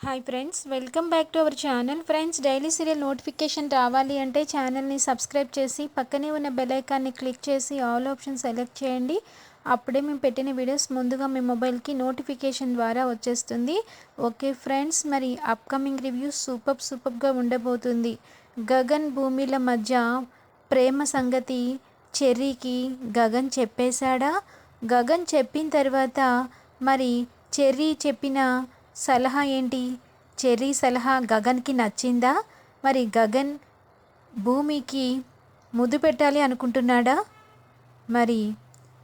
Hi friends welcome back to our channel friends daily serial notification రావాలి అంటే ఛానల్ని subscribe చేసి పక్కనే ఉన్న బెల్ ఐకాన్ని క్లిక్ చేసి ఆల్ ఆప్షన్ సెలెక్ట్ చేయండి. అప్పుడే మేము పెట్టిన వీడియోస్ ముందుగా మీ మొబైల్కి నోటిఫికేషన్ ద్వారా వచ్చేస్తుంది. ఓకే ఫ్రెండ్స్ మరి అప్కమింగ్ రివ్యూస్ సూపర్ సూపర్గా ఉండబోతుంది. గగన్ భూమిల మధ్య ప్రేమ సంగతి చెర్రీకి గగన్ చెప్పేశాడా? గగన్ చెప్పిన తర్వాత మరి చెర్రీ చెప్పిన సలహా ఏంటి? చెర్రీ సలహా గగన్కి నచ్చిందా? మరి గగన్ భూమికి ముద్దు పెట్టాలి అనుకుంటున్నాడా? మరి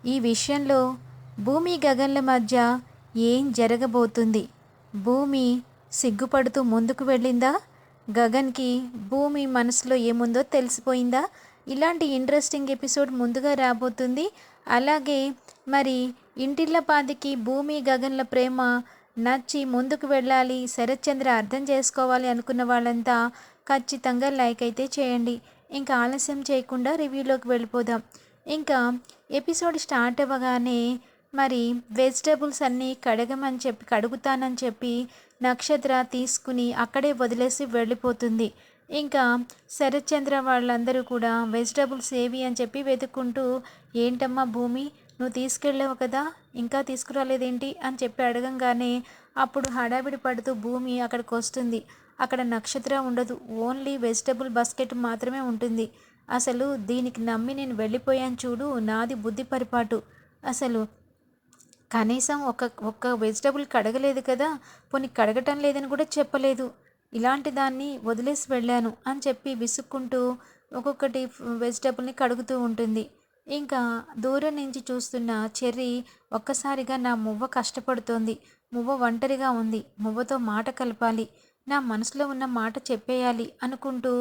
ఈ విషయంలో భూమి గగన్ల మధ్య ఏం జరగబోతుంది? భూమి సిగ్గుపడుతూ ముందుకు వెళ్ళిందా? గగన్కి భూమి మనసులో ఏముందో తెలిసిపోయిందా? ఇలాంటి ఇంట్రెస్టింగ్ ఎపిసోడ్ ముందుగా రాబోతుంది. అలాగే మరి ఇంటిళ్ళపాదికి భూమి గగన్ల ప్రేమ నచ్చి ముందుకు వెళ్ళాలి శరత్చంద్ర అర్థం చేసుకోవాలి అనుకున్న వాళ్ళంతా ఖచ్చితంగా లైక్ అయితే చేయండి. ఇంకా ఆలస్యం చేయకుండా రివ్యూలోకి వెళ్ళిపోదాం. ఇంకా ఎపిసోడ్ స్టార్ట్ అవ్వగానే మరి వెజిటేబుల్స్ అన్నీ కడగమని చెప్పి కడుగుతానని చెప్పి నక్షత్ర తీసుకుని అక్కడే వదిలేసి వెళ్ళిపోతుంది. ఇంకా శరత్చంద్ర వాళ్ళందరూ కూడా వెజిటేబుల్స్ ఏవి అని చెప్పి వెతుక్కుంటూ ఏంటమ్మా భూమి? నువ్వు తీసుకెళ్ళావు కదా ఇంకా తీసుకురాలేదేంటి? అని చెప్పి అడగంగానే అప్పుడు హడావిడి పడుతూ భూమి అక్కడికి వస్తుంది. అక్కడ నక్షత్ర ఉండదు. ఓన్లీ వెజిటబుల్ బాస్కెట్ మాత్రమే ఉంటుంది. అసలు దీనికి నమ్మి నేను వెళ్ళిపోయాను చూడు నాది బుద్ధి పరిపాటు. అసలు కనీసం ఒక ఒక్క వెజిటబుల్ కడగలేదు కదా పోనీ కడగటం లేదని కూడా చెప్పలేదు. ఇలాంటి దాన్ని వదిలేసి వెళ్ళాను అని చెప్పి విసుక్కుంటూ ఒక్కొక్కటి వెజిటబుల్ని కడుగుతూ ఉంటుంది. ఇంకా దూరం నుంచి చూస్తున్న చెర్రీ ఒక్కసారిగా నా మువ్వ కష్టపడుతోంది. మువ్వ ఒంటరిగా ఉంది. మువ్వతో మాట కలపాలి. నా మనసులో ఉన్న మాట చెప్పేయాలి అనుకుంటూ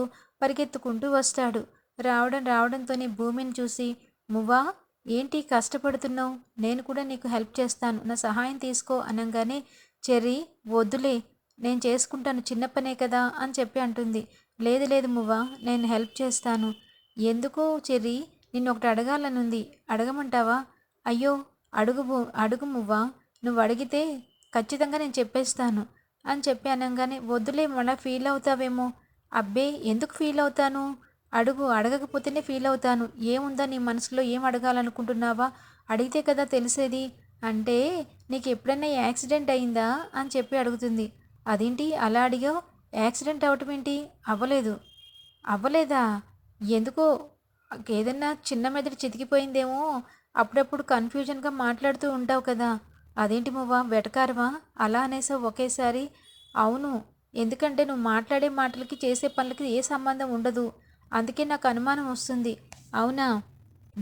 పరిగెత్తుకుంటూ వస్తాడు. రావడం రావడంతోనే భూమిని చూసి మువ్వా ఏంటి కష్టపడుతున్నావు? నేను కూడా నీకు హెల్ప్ చేస్తాను. నా సహాయం తీసుకో అనగానే చెర్రీ వద్దులే. నేను చేసుకుంటాను చిన్న పనే కదా అని చెప్పి అంటుంది. లేదు లేదు మువ్వ నేను హెల్ప్ చేస్తాను. ఎందుకో చెర్రీ? నిన్ను ఒకటి అడగాలనుంది. అడగమంటావా? అయ్యో అడుగు అడుగు మువ్వా? నువ్వు అడిగితే ఖచ్చితంగా నేను చెప్పేస్తాను. అని చెప్పి అనగానే వద్దులే మళ్ళా ఫీల్ అవుతావేమో. అబ్బే ఎందుకు ఫీల్ అవుతాను? అడుగు అడగకపోతేనే ఫీల్ అవుతాను. ఏముందా నీ మనసులో? ఏం అడగాలనుకుంటున్నావా? అడిగితే కదా తెలిసేది. అంటే నీకు ఎప్పుడైనా యాక్సిడెంట్ అయిందా? అని చెప్పి అడుగుతుంది. అదేంటి? అలా అడిగావు? యాక్సిడెంట్ అవటం ఏంటి అవ్వలేదు. అవ్వలేదా? ఎందుకో ఏదన్నా చిన్న మెదడు చితికిపోయిందేమో అప్పుడప్పుడు కన్ఫ్యూజన్గా మాట్లాడుతూ ఉంటావు కదా. అదేంటి మువ్వా వెటకారవా అలా అనేసావు ఒకేసారి. అవును ఎందుకంటే నువ్వు మాట్లాడే మాటలకి చేసే పనులకి ఏ సంబంధం ఉండదు. అందుకే నాకు అనుమానం వస్తుంది. అవునా?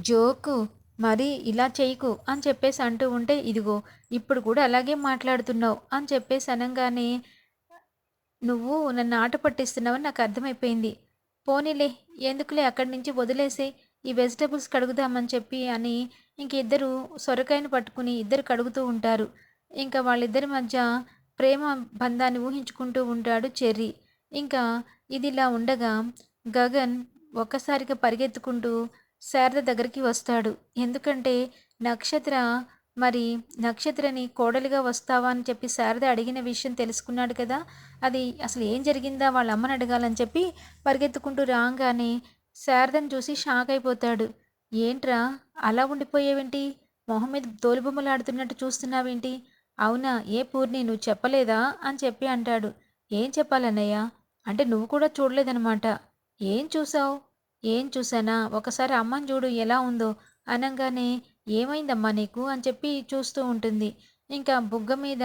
జోకు. మరి ఇలా చేయకు అని చెప్పేసి అంటూ ఉంటే ఇదిగో ఇప్పుడు కూడా అలాగే మాట్లాడుతున్నావు అని చెప్పేసి అనగానే నువ్వు నన్ను ఆట పట్టిస్తున్నావని నాకు అర్థమైపోయింది. పోనీలే ఎందుకులే అక్కడి నుంచి వదిలేసే? ఈ వెజిటబుల్స్ కడుగుదామని చెప్పి అని ఇంక ఇద్దరు సొరకాయను పట్టుకుని ఇద్దరు కడుగుతూ ఉంటారు. ఇంకా వాళ్ళిద్దరి మధ్య ప్రేమ బంధాన్ని ఊహించుకుంటూ ఉంటాడు చెర్రీ. ఇంకా ఇదిలా ఉండగా గగన్ ఒక్కసారిగా పరిగెత్తుకుంటూ శారద దగ్గరికి వస్తాడు. ఎందుకంటే నక్షత్ర మరి నక్షత్రని కోడలిగా వస్తావా అని చెప్పి శారద అడిగిన విషయం తెలుసుకున్నాడు కదా. అది అసలు ఏం జరిగిందా? వాళ్ళ అమ్మని అడగాలని చెప్పి పరిగెత్తుకుంటూ రాగానే శారదని చూసి షాక్ అయిపోతాడు. ఏంట్రా? అలా ఉండిపోయేవేంటి? మొహం మీద తోలుబొమ్మలు ఆడుతున్నట్టు చూస్తున్నావేంటి? అవునా ఏ పూర్ణి నువ్వు చెప్పలేదా? అని చెప్పి అంటాడు. ఏం చెప్పాలన్నయ్య? అంటే నువ్వు కూడా చూడలేదనమాట ఏం చూసావు? ఏం చూసానా ఒకసారి అమ్మని చూడు ఎలా ఉందో? అనగానే ఏమైందమ్మా నీకు? అని చెప్పి చూస్తూ ఉంటుంది. ఇంకా బుగ్గ మీద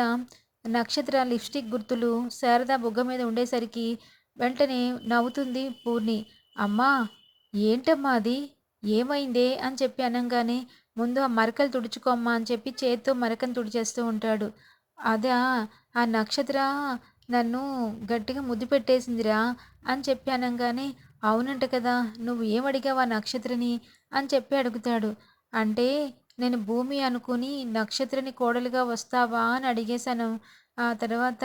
నక్షత్ర లిప్స్టిక్ గుర్తులు శారద బుగ్గ మీద ఉండేసరికి వెంటనే నవ్వుతుంది పూర్ణి. అమ్మా ఏంటమ్మా అది? ఏమైందే? అని చెప్పి అనగానే ముందు ఆ మరకలు తుడుచుకోమ్మా అని చెప్పి చేత్తో మరకను తుడిచేస్తూ ఉంటాడు. అదా ఆ నక్షత్ర నన్ను గట్టిగా ముద్దు పెట్టేసిందిరా అని చెప్పి అనగానే అవునంట కదా నువ్వు ఏమడిగావు ఆ నక్షత్రని? అని చెప్పి అడుగుతాడు. అంటే నేను భూమి అనుకుని నక్షత్రని కోడలుగా వస్తావా అని అడిగేశాను. ఆ తర్వాత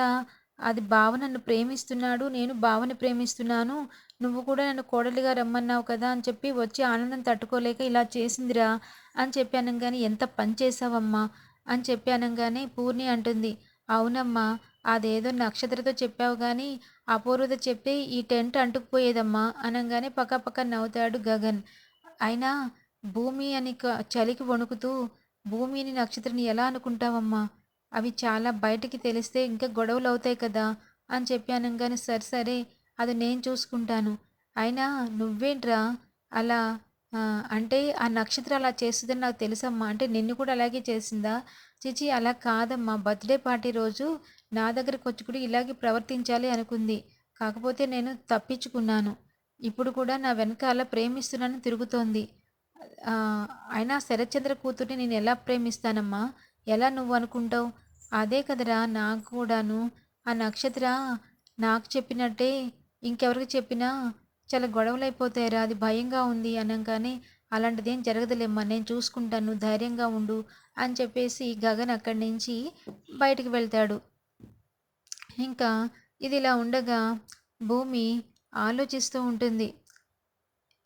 అది బావ నన్ను ప్రేమిస్తున్నాడు నేను బావని ప్రేమిస్తున్నాను నువ్వు కూడా నన్ను కోడలిగా రమ్మన్నావు కదా అని చెప్పి వచ్చి ఆనందం తట్టుకోలేక ఇలా చేసిందిరా అని చెప్పి కానీ ఎంత పని చేసావమ్మా అని చెప్పి కానీ పూర్ణి అంటుంది. అవునమ్మా అదేదో నక్షత్రతో చెప్పావు కానీ అపూర్వత చెప్తే ఈ టెంట్ అంటుకుపోయేదమ్మా అనగానే పక్క నవ్వుతాడు గగన్. అయినా భూమి అని చలికి వణుకుతూ భూమిని నక్షత్రాన్ని ఎలా అనుకుంటావమ్మా? అవి చాలా బయటికి తెలిస్తే ఇంకా గొడవలు అవుతాయి కదా? అని చెప్పాను కానీ సరే సరే అది నేను చూసుకుంటాను. అయినా నువ్వేంట్రా అలా అంటే ఆ నక్షత్రం అలా చేస్తుందని నాకు తెలుసమ్మా. అంటే నిన్ను కూడా అలాగే చేసిందా? చిచి అలా కాదమ్మా. బర్త్డే పార్టీ రోజు నా దగ్గరకు వచ్చి కూడా ఇలాగే ప్రవర్తించాలి అనుకుంది. కాకపోతే నేను తప్పించుకున్నాను. ఇప్పుడు కూడా నా వెనకాల ప్రేమిస్తున్నాను తిరుగుతోంది. అయినా శరత్చంద్ర కూతుర్ని నేను ఎలా ప్రేమిస్తానమ్మా? ఎలా నువ్వు అనుకుంటావు? అదే కదరా నాకు కూడాను. ఆ నక్షత్ర నాకు చెప్పినట్టే ఇంకెవరికి చెప్పినా చాలా గొడవలు అయిపోతాయిరా అది భయంగా ఉంది అనగానే. అలాంటిది ఏం జరగదులేమ్మా నేను చూసుకుంటాను ధైర్యంగా ఉండు అని చెప్పేసి గగన్ అక్కడి నుంచి బయటికి వెళ్తాడు. ఇంకా ఇది ఇలా ఉండగా భూమి ఆలోచిస్తూ ఉంటుంది.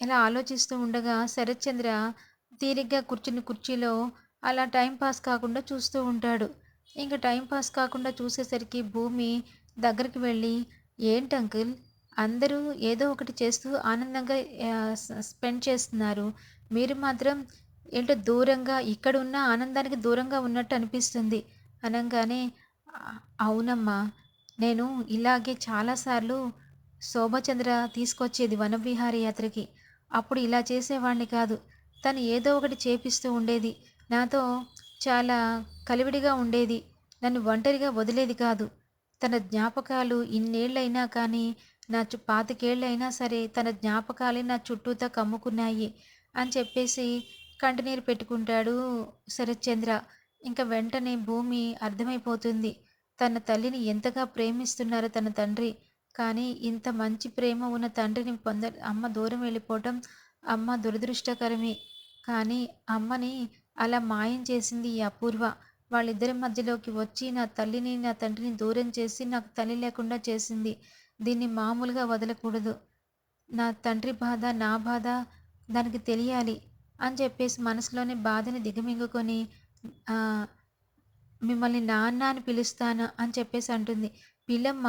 ఇలా ఆలోచిస్తూ ఉండగా శరత్చంద్ర తీరిగ్గా కూర్చుని కుర్చీలో అలా టైం పాస్ కాకుండా చూస్తూ ఉంటాడు. ఇంకా టైం పాస్ కాకుండా చూసేసరికి భూమి దగ్గరికి వెళ్ళి ఏంటి అంకుల్? అందరూ ఏదో ఒకటి చేస్తూ ఆనందంగా స్పెండ్ చేస్తున్నారు. మీరు మాత్రం ఏంటో దూరంగా ఇక్కడ ఉన్న ఆనందానికి దూరంగా ఉన్నట్టు అనిపిస్తుంది. అనగానే అవునమ్మా. నేను ఇలాగే చాలాసార్లు శోభచంద్ర తీసుకొచ్చేది వనవిహార యాత్రకి. అప్పుడు ఇలా చేసేవాడిని కాదు. తను ఏదో ఒకటి చేపిస్తూ ఉండేది. నాతో చాలా కలివిడిగా ఉండేది. నన్ను ఒంటరిగా వదిలేది కాదు. తన జ్ఞాపకాలు ఇన్నేళ్ళైనా కానీ నా చు పాతికేళ్ళైనా సరే తన జ్ఞాపకాలే నా చుట్టూతా కమ్ముకున్నాయి అని చెప్పేసి కంటినీరు పెట్టుకుంటాడు శరత్చంద్ర. ఇంకా వెంటనే భూమి అర్థమైపోతుంది. తన తల్లిని ఎంతగా ప్రేమిస్తున్నారో తన తండ్రి. కానీ ఇంత మంచి ప్రేమ ఉన్న తండ్రిని పొంద అమ్మ దూరం వెళ్ళిపోవటం అమ్మ దురదృష్టకరమే. కానీ అమ్మని అలా మాయం చేసింది ఈ అపూర్వ. వాళ్ళిద్దరి మధ్యలోకి వచ్చి నా తల్లిని నా తండ్రిని దూరం చేసి నాకు తల్లి లేకుండా చేసింది. దీన్ని మామూలుగా వదలకూడదు. నా తండ్రి బాధ నా బాధ దానికి తెలియాలి అని చెప్పేసి మనసులోనే బాధని దిగమింగుకొని మిమ్మల్ని నాన్న అని పిలుస్తాను అని చెప్పేసి అంటుంది. పిల్లమ్మ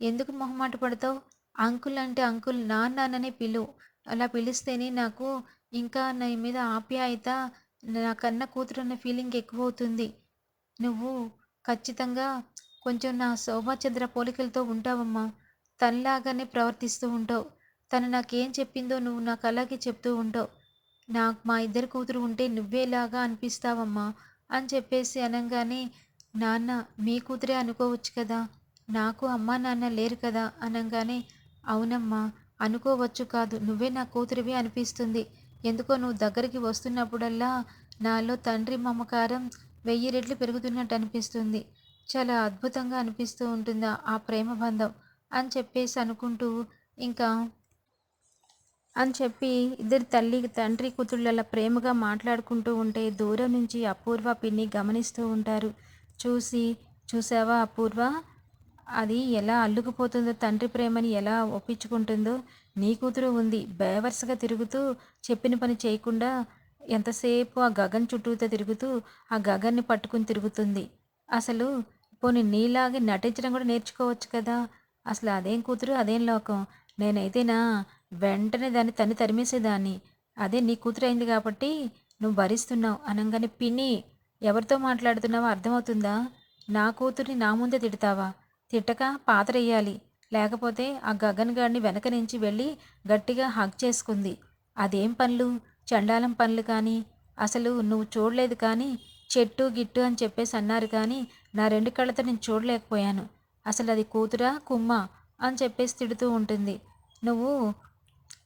ఎందుకు మొహమాట పడతావు? అంకుల్ అంటే అంకుల్ నాన్ననే పిలు. అలా పిలిస్తేనే నాకు ఇంకా నా మీద ఆప్యాయత నాకన్నా కూతురు అన్న ఫీలింగ్ ఎక్కువ అవుతుంది నువ్వు ఖచ్చితంగా కొంచెం నా శోభాచంద్ర పోలికలతో ఉంటావమ్మా. తనలాగానే ప్రవర్తిస్తూ ఉంటావు. తను నాకేం చెప్పిందో నువ్వు నాకు అలాగే చెప్తూ ఉంటావు. నాకు మా ఇద్దరు కూతురు ఉంటే నువ్వేలాగా అనిపిస్తావమ్మా అని చెప్పేసి అనగానే నాన్న మీ కూతురే అనుకోవచ్చు కదా? నాకు అమ్మా నాన్న లేరు కదా అనగానే అవునమ్మా అనుకోవచ్చు కాదు. నువ్వే నా కూతురివి అనిపిస్తుంది. ఎందుకో నువ్వు దగ్గరికి వస్తున్నప్పుడల్లా నాలో తండ్రి మమకారం వెయ్యి రెట్లు పెరుగుతున్నట్టు అనిపిస్తుంది. చాలా అద్భుతంగా అనిపిస్తూ ఉంటుందా ఆ ప్రేమ బంధం? అని చెప్పేసి అనుకుంటూ ఇంకా అని చెప్పి ఇద్దరు తల్లి తండ్రి కూతుళ్ళలా ప్రేమగా మాట్లాడుకుంటూ ఉంటే దూరం నుంచి అపూర్వ పిన్ని గమనిస్తూ ఉంటారు. చూసి చూసావా అపూర్వ? అది ఎలా అల్లుకుపోతుందో తండ్రి ప్రేమని ఎలా ఒప్పించుకుంటుందో నీ కూతురు ఉంది. బేవర్స్గా తిరుగుతూ చెప్పిన పని చేయకుండా ఎంతసేపు ఆ గగన్ చుట్టూతో తిరుగుతూ ఆ గగన్ని పట్టుకుని తిరుగుతుంది. అసలు పోనీ నీలాగే నటించడం కూడా నేర్చుకోవచ్చు కదా. అసలు అదేం కూతురు? అదేం లోకం? నేనైతేనా? వెంటనే దాన్ని తన్ని తరిమేసేదాన్ని. అదే నీ కూతురు అయింది కాబట్టి నువ్వు భరిస్తున్నావు అనగానే పిన్ని ఎవరితో మాట్లాడుతున్నావో అర్థమవుతుందా? నా కూతుర్ని నా ముందే తిడతావా? తిట్టక పాతరెయ్యాలి లేకపోతే ఆ గగన్ గాడిని వెనక నుంచి వెళ్ళి గట్టిగా హగ్ చేసుకుంది. అదేం పనులు? చండాలం పనులు కానీ? అసలు నువ్వు చూడలేదు కానీ? చెట్టు గిట్టు అని చెప్పేసి అన్నారు కానీ నా రెండు కళ్ళతో నేను చూడలేకపోయాను. అసలు అది కూతురా కుమ్మ అని చెప్పేసి తిడుతూ ఉంటుంది. నువ్వు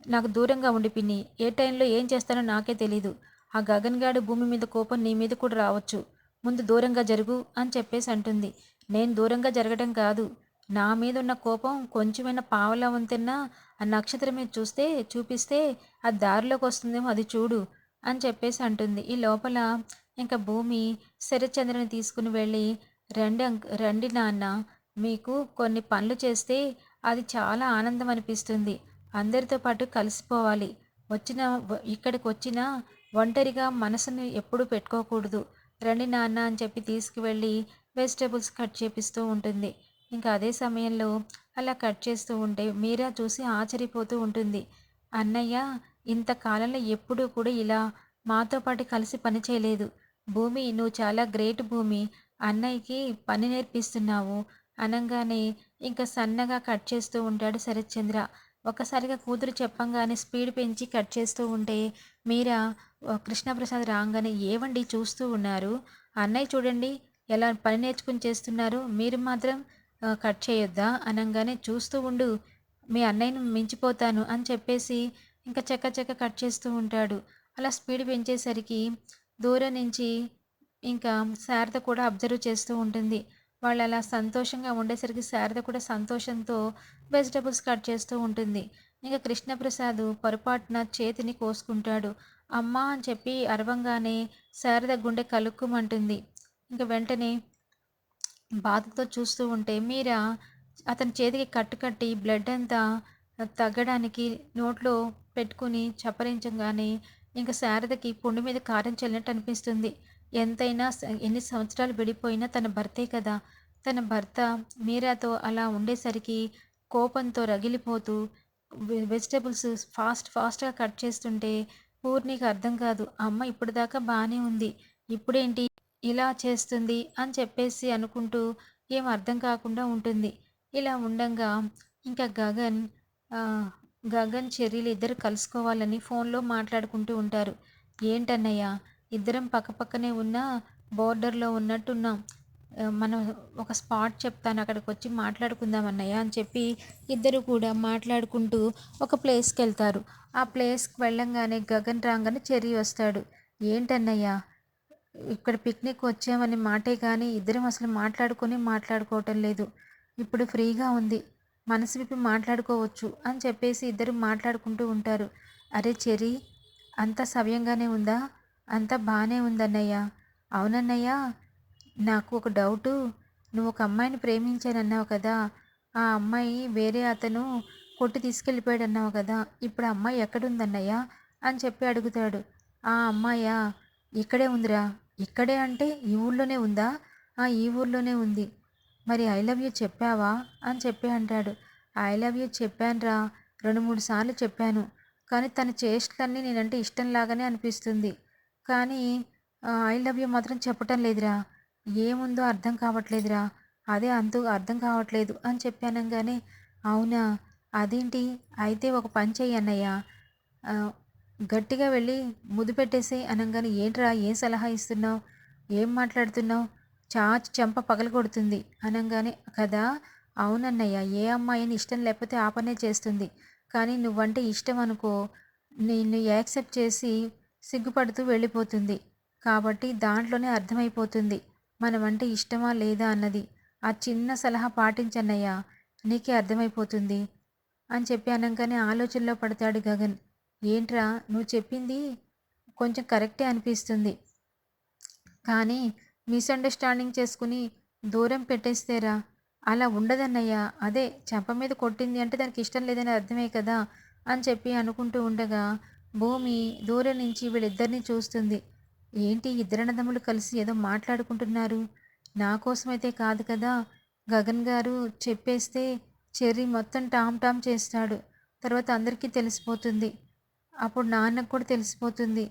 నాకు దూరంగా ఉండి పిన్ని. ఏ టైంలో ఏం చేస్తానో నాకే తెలీదు. ఆ గగన్ గాడు భూమి మీద కోపం నీ మీద కూడా రావచ్చు. ముందు దూరంగా జరుగు అని చెప్పేసి అంటుంది. నేను దూరంగా జరగడం కాదు. నా మీద ఉన్న కోపం కొంచెమైన పావలా వంతెన్నా ఆ నక్షత్రం మీద చూస్తే చూపిస్తే ఆ దారిలోకి వస్తుందేమో అది చూడు అని చెప్పేసి అంటుంది. ఈ లోపల ఇంకా భూమి శరచంద్రని తీసుకుని వెళ్ళి రండి రండి నాన్న మీకు కొన్ని పనులు చేస్తే అది చాలా ఆనందం అనిపిస్తుంది. అందరితో పాటు కలిసిపోవాలి. వచ్చిన ఇక్కడికి వచ్చిన ఒంటరిగా మనసుని ఎప్పుడు పెట్టుకోకూడదు. రండి నాన్న అని చెప్పి తీసుకువెళ్ళి వెజిటేబుల్స్ కట్ చేపిస్తూ ఉంటుంది. ఇంకా అదే సమయంలో అలా కట్ చేస్తూ ఉంటే మీరా చూసి ఆశ్చర్యపోతూ ఉంటుంది. అన్నయ్య ఇంతకాలంలో ఎప్పుడూ కూడా ఇలా మాతో పాటు కలిసి పని చేయలేదు. భూమి నువ్వు చాలా గ్రేట్ భూమి. అన్నయ్యకి పని నేర్పిస్తున్నావు. అనగానే ఇంకా సన్నగా కట్ చేస్తూ ఉంటాడు శరత్చంద్ర. ఒక్కసారిగా కూతురు చెప్పంగానే స్పీడ్ పెంచి కట్ చేస్తూ ఉంటే మీరా కృష్ణప్రసాద్ రాగానే ఏవండి చూస్తూ ఉన్నారు? అన్నయ్య చూడండి ఎలా పని నేర్చుకుని చేస్తున్నారు మీరు మాత్రం కట్ చేయొద్దా అనగానే చూస్తూ ఉండు మీ అన్నయ్యను మించిపోతాను అని చెప్పేసి ఇంకా చెక్క చెక్క కట్ చేస్తూ ఉంటాడు. అలా స్పీడ్ పెంచేసరికి దూరం నుంచి ఇంకా శారద కూడా అబ్జర్వ్ చేస్తూ ఉంటుంది. వాళ్ళు అలా సంతోషంగా ఉండేసరికి శారద కూడా సంతోషంతో వెజిటబుల్స్ కట్ చేస్తూ ఉంటుంది. ఇంకా కృష్ణప్రసాద్ పొరపాటున చేతిని కోసుకుంటాడు. అమ్మ అని చెప్పి అరవంగానే శారద గుండె కలుక్కుమంటుంది. ఇంకా వెంటనే బాధతో చూస్తూ ఉంటే మీరా అతని చేతికి కట్టు కట్టి బ్లడ్ అంతా తగ్గడానికి నోట్లో పెట్టుకుని చప్పరించగానే ఇంకా శారదకి పుండు మీద కారం చెల్లినట్టు అనిపిస్తుంది. ఎంతైనా ఎన్ని సంవత్సరాలు విడిపోయినా తన భర్తే కదా. తన భర్త మీరాతో అలా ఉండేసరికి కోపంతో రగిలిపోతూ వెజిటబుల్స్ ఫాస్ట్ ఫాస్ట్గా కట్ చేస్తుంటే పూర్ణికి అర్థం కాదు అమ్మ ఇప్పటిదాకా బాగానే ఉంది. ఇప్పుడేంటి ఇలా చేస్తుంది అని చెప్పేసి అనుకుంటూ ఏం అర్థం కాకుండా ఉంటుంది. ఇలా ఉండంగా ఇంకా గగన్ గగన్ చెర్రీలు ఇద్దరు కలుసుకోవాలని ఫోన్లో మాట్లాడుకుంటూ ఉంటారు. ఏంటన్నయ్య ఇద్దరం పక్కపక్కనే ఉన్న బోర్డర్లో ఉన్నట్టున్నాం. మనం ఒక స్పాట్ చెప్తాను అక్కడికి వచ్చి మాట్లాడుకుందాం అన్నయ్య అని చెప్పి ఇద్దరు కూడా మాట్లాడుకుంటూ ఒక ప్లేస్కి వెళ్తారు. ఆ ప్లేస్కి వెళ్ళంగానే గగన్ రాగానే చెర్రీ వస్తాడు. ఏంటన్నయ్య ఇక్కడ పిక్నిక్ వచ్చామని మాటే కానీ ఇద్దరం అసలు మాట్లాడుకొని మాట్లాడుకోవటం లేదు. ఇప్పుడు ఫ్రీగా ఉంది. మనసు విప్పి మాట్లాడుకోవచ్చు అని చెప్పేసి ఇద్దరు మాట్లాడుకుంటూ ఉంటారు. అరే చెరి అంత సవ్యంగానే ఉందా? అంత బాగానే ఉందన్నయ్య. అవునన్నయ్య నాకు ఒక డౌటు. నువ్వు ఒక అమ్మాయిని ప్రేమించానన్నావు కదా. ఆ అమ్మాయి వేరే అతను కొట్టి తీసుకెళ్ళిపోయాడు అన్నావు కదా. ఇప్పుడు అమ్మాయి ఎక్కడుందన్నయ్య? అని చెప్పి అడుగుతాడు. ఆ అమ్మాయా ఇక్కడే ఉందిరా. ఇక్కడే అంటే ఈ ఊళ్ళోనే ఉందా? ఆ ఈ ఊర్లోనే ఉంది. మరి ఐ లవ్ యూ చెప్పావా? అని చెప్పి అంటాడు. ఐ లవ్ యూ చెప్పానురా. రెండు మూడు సార్లు చెప్పాను. కానీ తన చేష్టలన్నీ నేనంటే ఇష్టం లాగానే అనిపిస్తుంది. కానీ ఐ లవ్ యూ మాత్రం చెప్పటం లేదురా. ఏముందో అర్థం కావట్లేదురా. అదే అంతు అర్థం కావట్లేదు అని చెప్పానంగానే అవునా? అదేంటి? అయితే ఒక పని చెయ్యి అన్నయ్య. గట్టిగా వెళ్ళి ముద్దు పెట్టేసి అనగానే ఏంట్రా? ఏం సలహా ఇస్తున్నావు? ఏం మాట్లాడుతున్నావు? చాచి చెంప పగలగొడుతుంది అనగానే కదా? అవునన్నయ్య ఏ అమ్మాయిని ఇష్టం లేకపోతే ఆపనే చేస్తుంది. కానీ నువ్వంటే ఇష్టం అనుకో నిన్ను యాక్సెప్ట్ చేసి సిగ్గుపడుతూ వెళ్ళిపోతుంది. కాబట్టి దాంట్లోనే అర్థమైపోతుంది. మనమంటే ఇష్టమా లేదా అన్నది. ఆ చిన్న సలహా పాటించన్నయ్యా నీకే అర్థమైపోతుంది అని చెప్పి అనగానే ఆలోచనలో పడతాడు గగన్. ఏంట్రా నువ్వు చెప్పింది కొంచెం కరెక్టే అనిపిస్తుంది. కానీ మిస్అండర్స్టాండింగ్ చేసుకుని దూరం పెట్టేస్తేరా? అలా ఉండదన్నయ్యా. అదే చెంప మీద కొట్టింది అంటే దానికి ఇష్టం లేదని అర్థమే కదా? అని చెప్పి అనుకుంటూ ఉండగా భూమి దూరం నుంచి వీళ్ళిద్దరిని చూస్తుంది. ఏంటి ఇద్దరన్నదమ్ములు కలిసి ఏదో మాట్లాడుకుంటున్నారు? నా కోసమైతే కాదు కదా? గగన్ గారు చెప్పేస్తే చెర్రీ మొత్తం టామ్ టామ్ చేస్తాడు. తర్వాత అందరికీ తెలిసిపోతుంది. అప్పుడు నాన్నకు కూడా తెలిసిపోతుంది.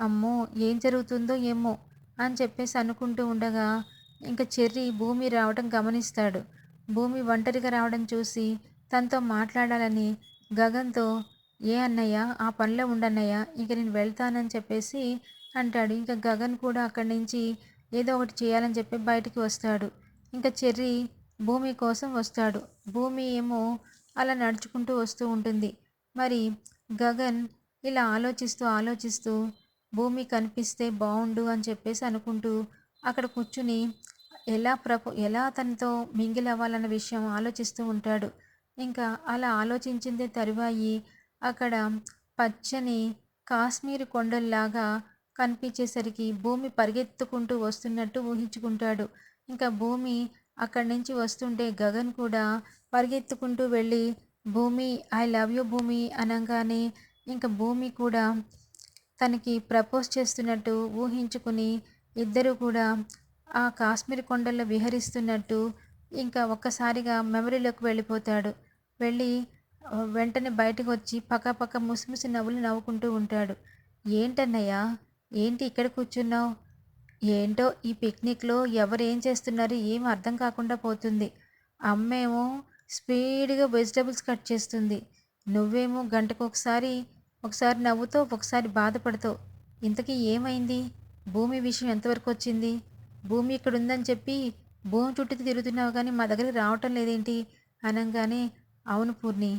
అమ్మో ఏం జరుగుతుందో ఏమో అని చెప్పేసి అనుకుంటూ ఉండగా ఇంకా చెర్రి భూమి రావడం గమనిస్తాడు. భూమి ఒంటరిగా రావడం చూసి తనతో మాట్లాడాలని గగన్తో ఏ అన్నయ్య ఆ పనిలో ఉండన్నయ్య ఇక నేను వెళ్తానని చెప్పేసి అంటాడు. ఇంకా గగన్ కూడా అక్కడి నుంచి ఏదో ఒకటి చేయాలని చెప్పి బయటికి వస్తాడు. ఇంకా చెర్రి భూమి కోసం వస్తాడు. భూమి ఏమో అలా నడుచుకుంటూ వస్తూ ఉంటుంది. మరి గగన్ ఇలా ఆలోచిస్తూ ఆలోచిస్తూ భూమి కనిపిస్తే బాగుండు అని చెప్పేసి అనుకుంటూ అక్కడ కూర్చుని ఎలా ప్రపో ఎలా తనతో మింగిల్ అవ్వాలన్న విషయం ఆలోచిస్తూ ఉంటాడు. ఇంకా అలా ఆలోచించిందే తరువాయి అక్కడ పచ్చని కాశ్మీర్ కొండల్లాగా కనిపించేసరికి భూమి పరిగెత్తుకుంటూ వస్తున్నట్టు ఊహించుకుంటాడు. ఇంకా భూమి అక్కడి నుంచి వస్తుంటే గగన్ కూడా పరిగెత్తుకుంటూ వెళ్ళి భూమి ఐ లవ్ యూ భూమి అనగానే ఇంకా భూమి కూడా తనకి ప్రపోజ్ చేస్తున్నట్టు ఊహించుకుని ఇద్దరు కూడా ఆ కాశ్మీర్ కొండల్లో విహరిస్తున్నట్టు ఇంకా ఒక్కసారిగా మెమరీలోకి వెళ్ళిపోతాడు. వెళ్ళి వెంటనే బయటకు వచ్చి పక్కపక్క ముసిముసి నవ్వులు నవ్వుకుంటూ ఉంటాడు. ఏంటన్నయ్యా? ఏంటి ఇక్కడ కూర్చున్నావు? ఏంటో ఈ పిక్నిక్లో ఎవరు ఏం చేస్తున్నారు ఏం అర్థం కాకుండా పోతుంది. అమ్మేమో స్పీడ్గా వెజిటబుల్స్ కట్ చేస్తుంది. నువ్వేమో గంటకు ఒకసారి నవ్వుతో ఒకసారి బాధపడుతూ ఇంతకీ ఏమైంది? భూమి విషయం ఎంతవరకు వచ్చింది? భూమి ఇక్కడ ఉందని చెప్పి భూమి చుట్టూ తిరుగుతున్నావు కానీ మా దగ్గరికి రావటం లేదేంటి? అనగానే అవును పూర్ణి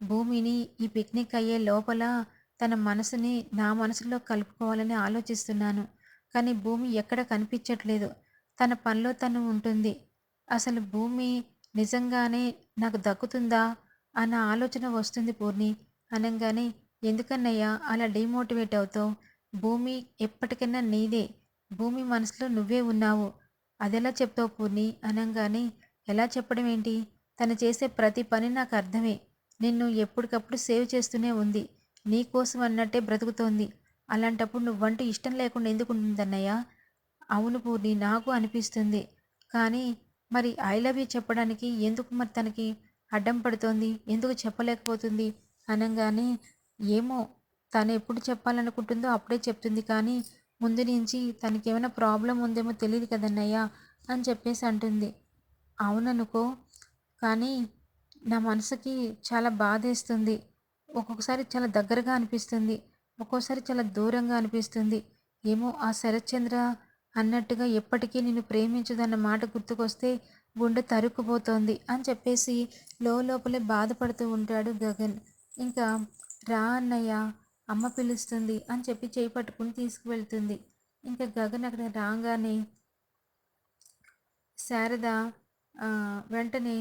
భూమిని ఈ పిక్నిక్ అయ్యే లోపల తన మనసుని నా మనసులో కలుపుకోవాలని ఆలోచిస్తున్నాను. కానీ భూమి ఎక్కడ కనిపించట్లేదు. తన పనిలో తను ఉంటుంది. అసలు భూమి నిజంగానే నాకు దక్కుతుందా? అన్న ఆలోచన వస్తుంది పూర్ణి. అనగానే ఎందుకన్నయ్యా అలా డిమోటివేట్ అవుతావు? భూమి ఎప్పటికైనా నీదే. భూమి మనసులో నువ్వే ఉన్నావు. అదెలా చెప్తావు పూర్ణి? అనగానే ఎలా చెప్పడం ఏంటి? తను చేసే ప్రతి పని నాకు అర్థమే. నిన్ను ఎప్పటికప్పుడు సేవ్ చేస్తూనే ఉంది. నీ కోసం అన్నట్టే బ్రతుకుతోంది. అలాంటప్పుడు నువ్వంటూ ఇష్టం లేకుండా ఎందుకు ఉంటుందన్నయ్య? అవును పూర్ణి నాకు అనిపిస్తుంది. కానీ మరి ఐ లవ్ యూ చెప్పడానికి ఎందుకు మరి తనకి అడ్డం పడుతోంది? ఎందుకు చెప్పలేకపోతుంది? అనగానే ఏమో తను ఎప్పుడు చెప్పాలనుకుంటుందో అప్పుడే చెప్తుంది కానీ ముందు నుంచి తనకి ఏమైనా ప్రాబ్లం ఉందేమో తెలియదు కదన్నయ్య అని చెప్పేసి అంటుంది. అవుననుకో కానీ నా మనసుకి చాలా బాధేస్తుంది. ఒక్కొక్కసారి చాలా దగ్గరగా అనిపిస్తుంది. ఒక్కోసారి చాలా దూరంగా అనిపిస్తుంది. ఏమో ఆ శరత్చంద్ర అన్నట్టుగా ఎప్పటికీ నేను ప్రేమించదన్న మాట గుర్తుకొస్తే గుండె తరుక్కుపోతోంది అని చెప్పేసి లోపలే బాధపడుతూ ఉంటాడు గగన్. ఇంకా రా అన్నయ్య అమ్మ పిలుస్తుంది అని చెప్పి చేయి పట్టుకుని తీసుకువెళ్తుంది. ఇంకా గగన్ అక్కడ రాగానే శారద వెంటనే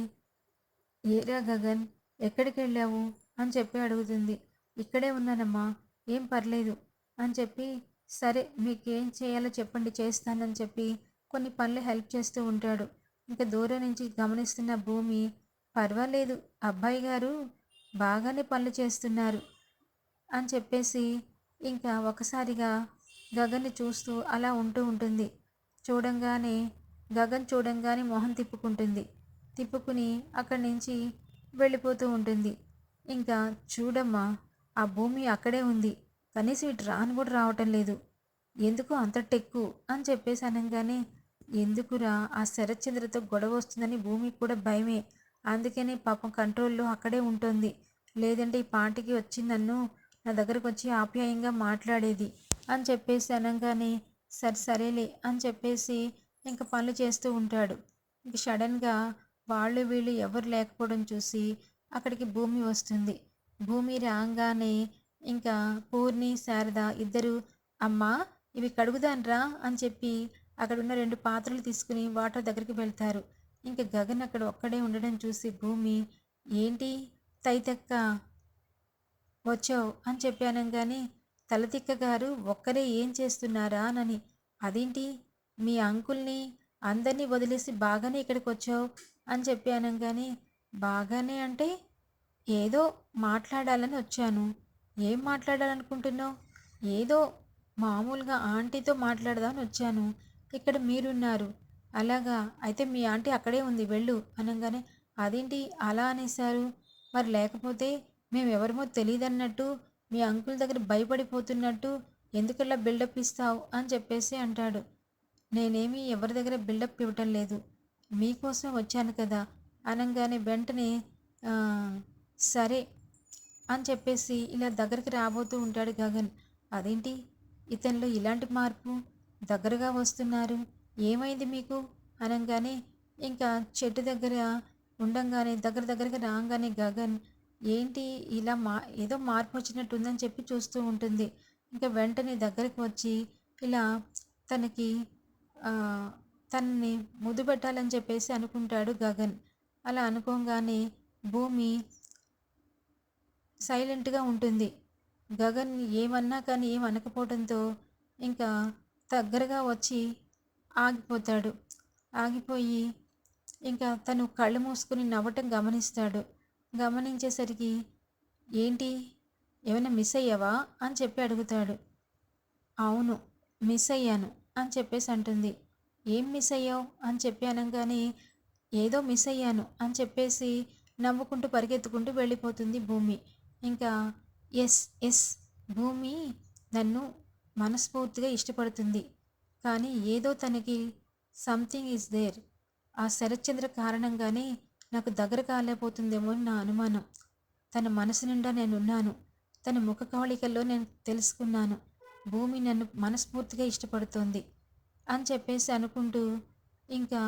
ఏరా గగన్ ఎక్కడికి వెళ్ళావు? అని చెప్పి అడుగుతుంది. ఇక్కడే ఉన్నానమ్మా ఏం పర్లేదు. అని చెప్పి సరే మీకు ఏం చేయాలో చెప్పండి చేస్తానని చెప్పి కొన్ని పనులు హెల్ప్ చేస్తూ ఉంటాడు. ఇంకా దూరం నుంచి గమనిస్తున్న భూమి పర్వాలేదు అబ్బాయి గారు బాగానే పనులు చేస్తున్నారు. అని చెప్పేసి ఇంకా ఒకసారిగా గగన్ని చూస్తూ అలా ఉంటూ ఉంటుంది. చూడంగానే గగన్ చూడంగానే మొహం తిప్పుకుంటుంది. తిప్పుకుని అక్కడి నుంచి వెళ్ళిపోతూ ఉంటుంది. ఇంకా చూడమ్మా ఆ భూమి అక్కడే ఉంది. కనీసం ఇటు రాను కూడా రావటం లేదు. ఎందుకు అంత టెక్కు? అని చెప్పేసి అనగానే ఎందుకురా ఆ శరత్చంద్రతో గొడవ వస్తుందని భూమికి కూడా భయమే. అందుకనే పాపం కంట్రోల్లో అక్కడే ఉంటుంది. లేదంటే ఈ పాటికి వచ్చి నన్ను నా దగ్గరకు వచ్చి ఆప్యాయంగా మాట్లాడేది. అని చెప్పేసి అనగానే సరే సరేలే అని చెప్పేసి ఇంకా పనులు చేస్తూ ఉంటాడు. ఇంక సడన్గా వాళ్ళు వీళ్ళు ఎవరు లేకపోవడం చూసి అక్కడికి భూమి వస్తుంది. భూమి రాగానే ఇంకా పూర్ణి శారద ఇద్దరు అమ్మా ఇవి కడుగుదాన్రా అని చెప్పి అక్కడ ఉన్న రెండు పాత్రలు తీసుకుని వాటర్ దగ్గరికి వెళ్తారు. ఇంకా గగన్ అక్కడ ఒక్కడే ఉండడం చూసి భూమి ఏంటి తైతక్క వచ్చావు అని చెప్పానంగానే కానీ తలతిక్క గారు ఒక్కరే ఏం చేస్తున్నారా అని అదేంటి? మీ అంకుల్ని అందరినీ వదిలేసి బాగానే ఇక్కడికి వచ్చావు అని చెప్పానంగానే కానీ బాగానే అంటే ఏదో మాట్లాడాలని వచ్చాను. ఏం మాట్లాడాలనుకుంటున్నావు? ఏదో మామూలుగా ఆంటీతో మాట్లాడదామని వచ్చాను. ఇక్కడ మీరున్నారు. అలాగా? అయితే మీ ఆంటీ అక్కడే ఉంది వెళ్ళు అనగానే అదేంటి అలా అనేసారు మరి లేకపోతే మేము తెలియదన్నట్టు మీ అంకుల్ దగ్గర భయపడిపోతున్నట్టు ఎందుకలా బిల్డప్ ఇస్తావు అని చెప్పేసి అంటాడు. నేనేమి ఎవరి దగ్గర బిల్డప్ ఇవ్వటం లేదు. మీకోసం వచ్చాను కదా అనగానే వెంటనే సరే అని చెప్పేసి ఇలా దగ్గరికి రాబోతూ ఉంటాడు గగన్. అదేంటి? ఇతనిలో ఇలాంటి మార్పు? దగ్గరగా వస్తున్నారు. ఏమైంది మీకు? అనగానే ఇంకా చెట్టు దగ్గర ఉండంగానే దగ్గర దగ్గరికి రాగానే గగన్ ఏంటి ఇలా మా ఏదో మార్పు వచ్చినట్టు ఉందని చెప్పి చూస్తూ ఉంటుంది. ఇంకా వెంటనే దగ్గరికి వచ్చి ఇలా తనకి తనని ముద్దు పెట్టాలని చెప్పేసి అనుకుంటాడు గగన్. అలా అనుకోగానే భూమి సైలెంట్గా ఉంటుంది. గగన్ ఏమన్నా కానీ ఏం అనకపోవడంతో ఇంకా దగ్గరగా వచ్చి ఆగిపోతాడు. ఆగిపోయి ఇంకా తను కళ్ళు మూసుకుని నవ్వటం గమనిస్తాడు. గమనించేసరికి ఏంటి? ఏమైనా మిస్ అయ్యావా? అని చెప్పి అడుగుతాడు. అవును మిస్ అయ్యాను అని చెప్పేసి అంటుంది. ఏం మిస్ అయ్యావు? అని చెప్పి అనగానే ఏదో మిస్ అయ్యాను అని చెప్పేసి నవ్వుకుంటూ పరిగెత్తుకుంటూ వెళ్ళిపోతుంది భూమి. ఇంకా ఎస్ ఎస్ భూమి నన్ను మనస్ఫూర్తిగా ఇష్టపడుతుంది. కానీ ఏదో తనకి సంథింగ్ ఈజ్ దేర్ ఆ శరత్చంద్ర కారణంగానే నాకు దగ్గర కాలేకపోతుందేమో అని నా అనుమానం. తన మనసు నిండా నేనున్నాను. తన ముఖ కవళికల్లో నేను తెలుసుకున్నాను. భూమి నన్ను మనస్ఫూర్తిగా ఇష్టపడుతోంది అని చెప్పేసి అనుకుంటూ ఇంకా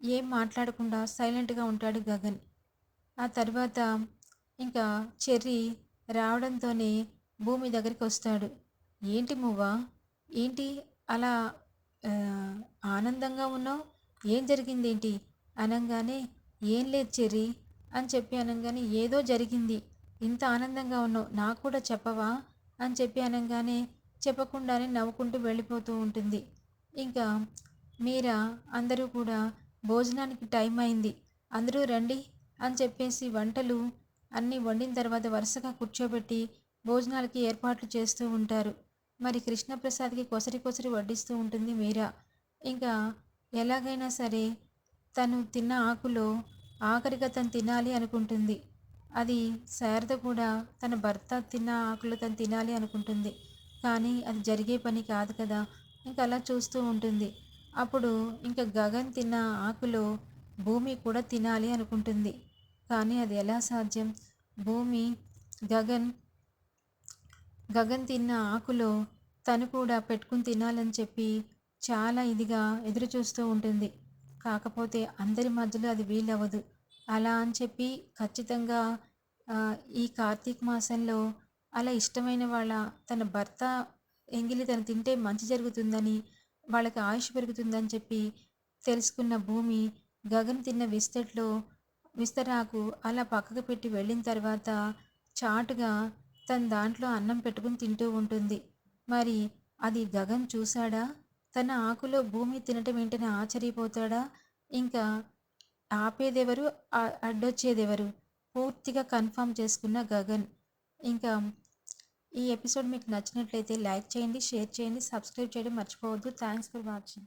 ఏం మాట్లాడకుండా సైలెంట్గా ఉంటాడు గగన్. ఆ తర్వాత ఇంకా చెర్రీ రావడంతోనే భూమి దగ్గరికి వస్తాడు. ఏంటి మువ్వా? ఏంటి అలా ఆనందంగా ఉన్నావు? ఏం జరిగింది ఏంటి అనగానే ఏం లేదు చెర్రీ అని చెప్పి అనగానే ఏదో జరిగింది. ఇంత ఆనందంగా ఉన్నావు నాకు కూడా చెప్పవా? అని చెప్పి అనగానే చెప్పకుండానే నవ్వుకుంటూ వెళ్ళిపోతూ ఉంటుంది. ఇంకా మీరా? అందరూ కూడా భోజనానికి టైం అయింది. అందరూ రండి అని చెప్పేసి వంటలు అన్నీ వండిన తర్వాత వరుసగా కూర్చోబెట్టి భోజనాలకి ఏర్పాట్లు చేస్తూ ఉంటారు. మరి కృష్ణప్రసాద్కి కొసరి కొసరి వడ్డిస్తూ ఉంటుంది మీరా? ఇంకా ఎలాగైనా సరే తను తిన్న ఆకులో ఆఖరిగా తను తినాలి అనుకుంటుంది. అది శారద కూడా తన భర్త తిన్న ఆకులు తను తినాలి అనుకుంటుంది. కానీ అది జరిగే పని కాదు కదా ఇంకా అలా చూస్తూ ఉంటుంది. అప్పుడు ఇంకా గగన్ తిన్న ఆకులో భూమి కూడా తినాలి అనుకుంటుంది. కానీ అది ఎలా సాధ్యం? భూమి గగన్ గగన్ తిన్న ఆకులో తను కూడా పెట్టుకుని తినాలని చెప్పి చాలా ఇదిగా ఎదురు చూస్తూ ఉంటుంది. కాకపోతే అందరి మధ్యలో అది వీలవ్వదు. అలా అని చెప్పి ఖచ్చితంగా ఈ కార్తీక మాసంలో అలా ఇష్టమైన వాళ్ళ తన భర్త ఎంగిలి తను తింటే మంచి జరుగుతుందని వాళ్ళకి ఆయుష్ పెరుగుతుందని చెప్పి తెలుసుకున్న భూమి గగన్ తిన్న విస్తట్లో విస్తరాకు అలా పక్కకు పెట్టి వెళ్ళిన తర్వాత చాటుగా తన దాంట్లో అన్నం పెట్టుకుని తింటూ ఉంటుంది. మరి అది గగన్ చూశాడా? తన ఆకులో భూమి తినటం ఏంటని ఆశ్చర్యపోతాడా? ఇంకా ఆపేదెవరు? అడ్డొచ్చేదెవరు? పూర్తిగా కన్ఫర్మ్ చేసుకున్న గగన్. ఇంకా ఈ ఎపిసోడ్ మీకు నచ్చినట్లయితే లైక్ చేయండి షేర్ చేయండి సబ్స్క్రైబ్ చేయడం మర్చిపోవద్దు. Thanks for watching.